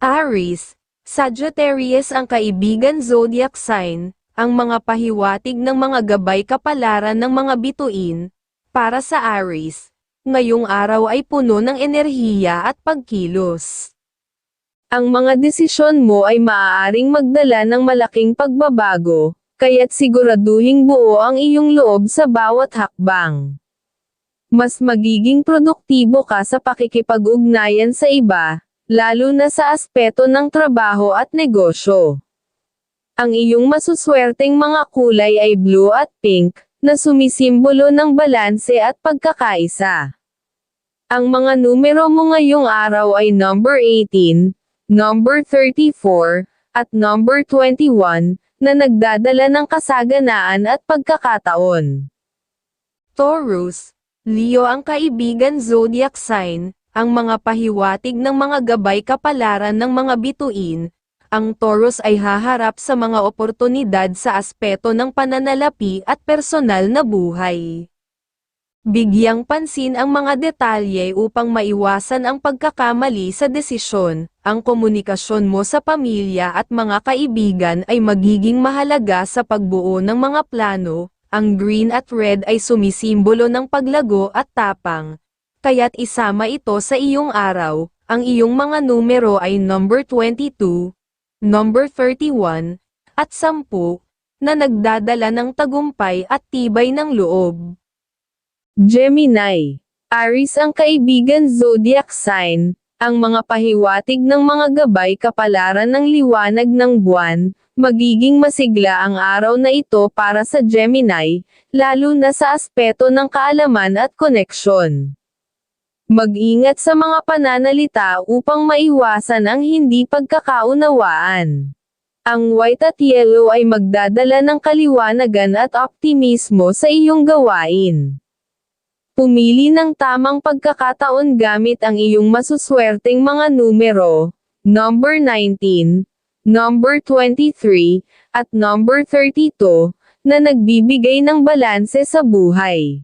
Aries, Sagittarius ang kaibigan zodiac sign, ang mga pahiwatig ng mga gabay kapalaran ng mga bituin, para sa Aries. Ngayong araw ay puno ng enerhiya at pagkilos. Ang mga desisyon mo ay maaaring magdala ng malaking pagbabago, kaya't siguraduhing buo ang iyong loob sa bawat hakbang. Mas magiging produktibo ka sa pakikipag-ugnayan sa iba, lalo na sa aspeto ng trabaho at negosyo. Ang iyong masuswerteng mga kulay ay blue at pink, na sumisimbolo ng balanse at pagkakaisa. Ang mga numero mo ngayong araw ay number 18, number 34, at number 21, na nagdadala ng kasaganaan at pagkakataon. Taurus, Leo ang kaibigan zodiac sign, ang mga pahiwatig ng mga gabay kapalaran ng mga bituin, ang Taurus ay haharap sa mga oportunidad sa aspeto ng pananalapi at personal na buhay. Bigyang pansin ang mga detalye upang maiwasan ang pagkakamali sa desisyon, ang komunikasyon mo sa pamilya at mga kaibigan ay magiging mahalaga sa pagbuo ng mga plano, ang green at red ay sumisimbolo ng paglago at tapang, kaya't isama ito sa iyong araw, ang iyong mga numero ay number 22, number 31, at 10, na nagdadala ng tagumpay at tibay ng loob. Gemini. Aries ang kaibigan zodiac sign, ang mga pahiwatig ng mga gabay kapalaran ng liwanag ng buwan, magiging masigla ang araw na ito para sa Gemini, lalo na sa aspeto ng kaalaman at koneksyon. Mag-ingat sa mga pananalita upang maiwasan ang hindi pagkakaunawaan. Ang white at yellow ay magdadala ng kaliwanagan at optimismo sa iyong gawain. Pumili ng tamang pagkakataon gamit ang iyong masuswerteng mga numero, number 19, number 23, at number 32, na nagbibigay ng balanse sa buhay.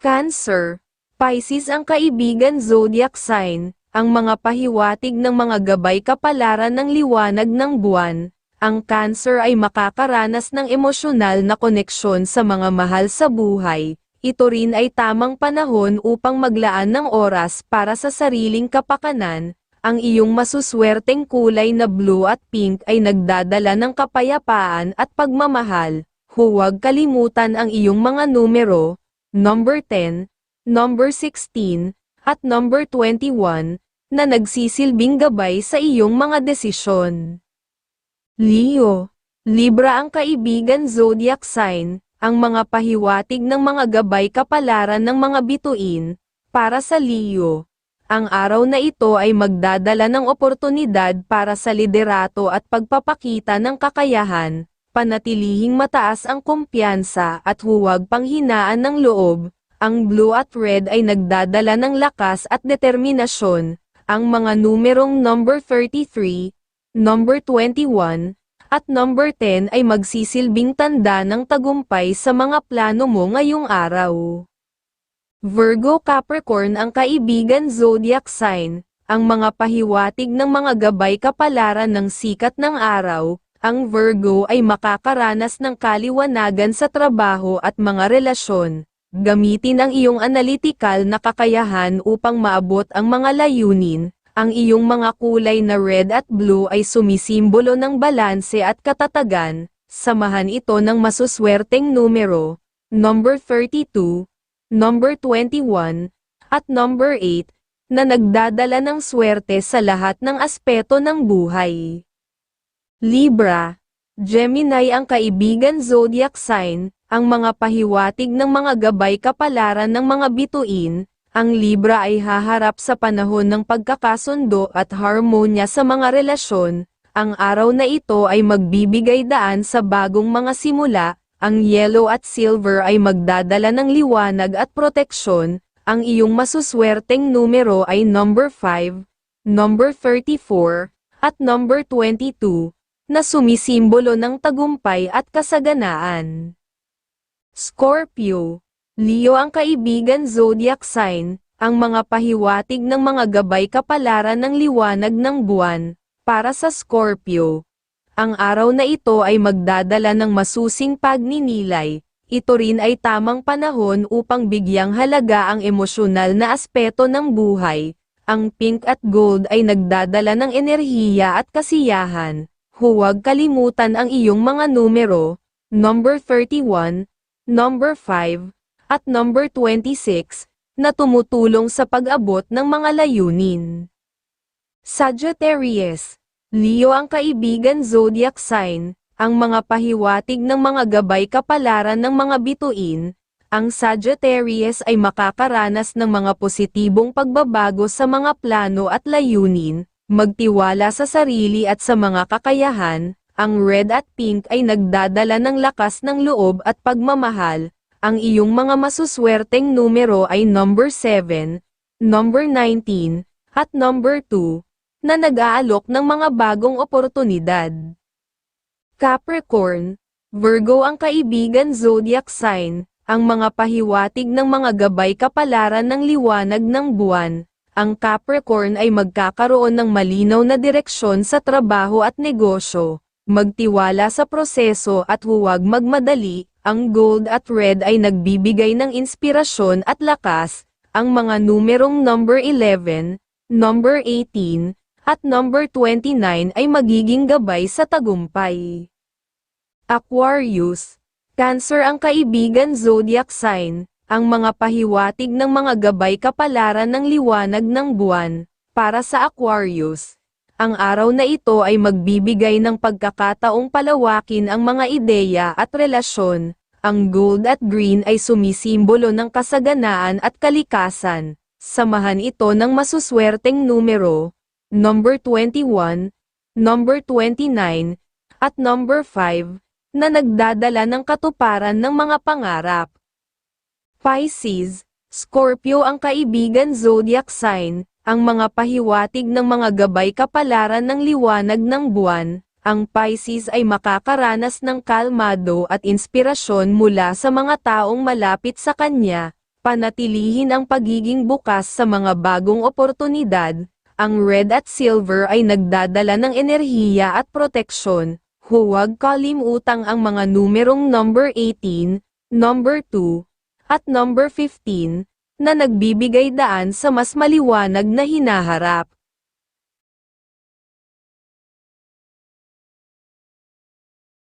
Cancer, Pisces ang kaibigan zodiac sign, ang mga pahiwatig ng mga gabay kapalaran ng liwanag ng buwan. Ang Cancer ay makakaranas ng emosyonal na koneksyon sa mga mahal sa buhay, ito rin ay tamang panahon upang maglaan ng oras para sa sariling kapakanan. Ang iyong masuswerteng kulay na blue at pink ay nagdadala ng kapayapaan at pagmamahal. Huwag kalimutan ang iyong mga numero, number 10, number 16, at number 21, na nagsisilbing gabay sa iyong mga desisyon. Leo, Libra ang kaibigan zodiac sign, ang mga pahiwatig ng mga gabay kapalaran ng mga bituin, para sa Leo. Ang araw na ito ay magdadala ng oportunidad para sa liderato at pagpapakita ng kakayahan, panatilihing mataas ang kumpiyansa at huwag panghinaan ng loob. Ang blue at red ay nagdadala ng lakas at determinasyon. Ang mga numerong number 33, number 21, at number 10 ay magsisilbing tanda ng tagumpay sa mga plano mo ngayong araw. Virgo Capricorn ang kaibigan zodiac sign, ang mga pahiwatig ng mga gabay kapalaran ng sikat ng araw, ang Virgo ay makakaranas ng kaliwanagan sa trabaho at mga relasyon. Gamitin ang iyong analytical na kakayahan upang maabot ang mga layunin, ang iyong mga kulay na red at blue ay sumisimbolo ng balanse at katatagan, samahan ito ng masuswerteng numero, number 32, number 21, at number 8, na nagdadala ng swerte sa lahat ng aspeto ng buhay. Libra, Gemini ang kaibigan zodiac sign, ang mga pahiwatig ng mga gabay kapalaran ng mga bituin, ang Libra ay haharap sa panahon ng pagkakasundo at harmonya sa mga relasyon. Ang araw na ito ay magbibigay daan sa bagong mga simula. Ang yellow at silver ay magdadala ng liwanag at proteksyon. Ang iyong masuswerteng numero ay number 5, number 34, at number 22, na sumisimbolo ng tagumpay at kasaganaan. Scorpio Leo ang kaibigan zodiac sign, ang mga pahiwatig ng mga gabay kapalaran ng liwanag ng buwan, para sa Scorpio. Ang araw na ito ay magdadala ng masusing pagninilay, ito rin ay tamang panahon upang bigyang halaga ang emosyonal na aspeto ng buhay. Ang pink at gold ay nagdadala ng enerhiya at kasiyahan. Huwag kalimutan ang iyong mga numero, number 31, number 5, at number 26, na tumutulong sa pag-abot ng mga layunin. Sagittarius, Leo ang kaibigan zodiac sign, ang mga pahiwatig ng mga gabay kapalaran ng mga bituin, ang Sagittarius ay makakaranas ng mga positibong pagbabago sa mga plano at layunin, magtiwala sa sarili at sa mga kakayahan, ang red at pink ay nagdadala ng lakas ng loob at pagmamahal, ang iyong mga masuswerteng numero ay number 7, number 19, at number 2, na nag-aalok ng mga bagong oportunidad. Capricorn, Virgo ang kaibigan zodiac sign, ang mga pahiwatig ng mga gabay kapalaran ng liwanag ng buwan. Ang Capricorn ay magkakaroon ng malinaw na direksyon sa trabaho at negosyo. Magtiwala sa proseso at huwag magmadali, ang gold at red ay nagbibigay ng inspirasyon at lakas, ang mga numerong number 11, number 18, at number 29 ay magiging gabay sa tagumpay. Aquarius, Cancer ang kaibigan zodiac sign, ang mga pahiwatig ng mga gabay kapalaran ng liwanag ng buwan, para sa Aquarius. Ang araw na ito ay magbibigay ng pagkakataong palawakin ang mga ideya at relasyon. Ang gold at green ay sumisimbolo ng kasaganaan at kalikasan. Samahan ito ng masuswerteng numero, number 21, number 29, at number 5, na nagdadala ng katuparan ng mga pangarap. Pisces, Scorpio ang kaibigan zodiac sign, ang mga pahiwatig ng mga gabay kapalaran ng liwanag ng buwan, ang Pisces ay makakaranas ng kalmado at inspirasyon mula sa mga taong malapit sa kanya, panatilihin ang pagiging bukas sa mga bagong oportunidad, ang red at silver ay nagdadala ng enerhiya at proteksyon, Huwag kalimutang ang mga numerong number 18, number 2, at number 15, na nagbibigay daan sa mas maliwanag na hinaharap.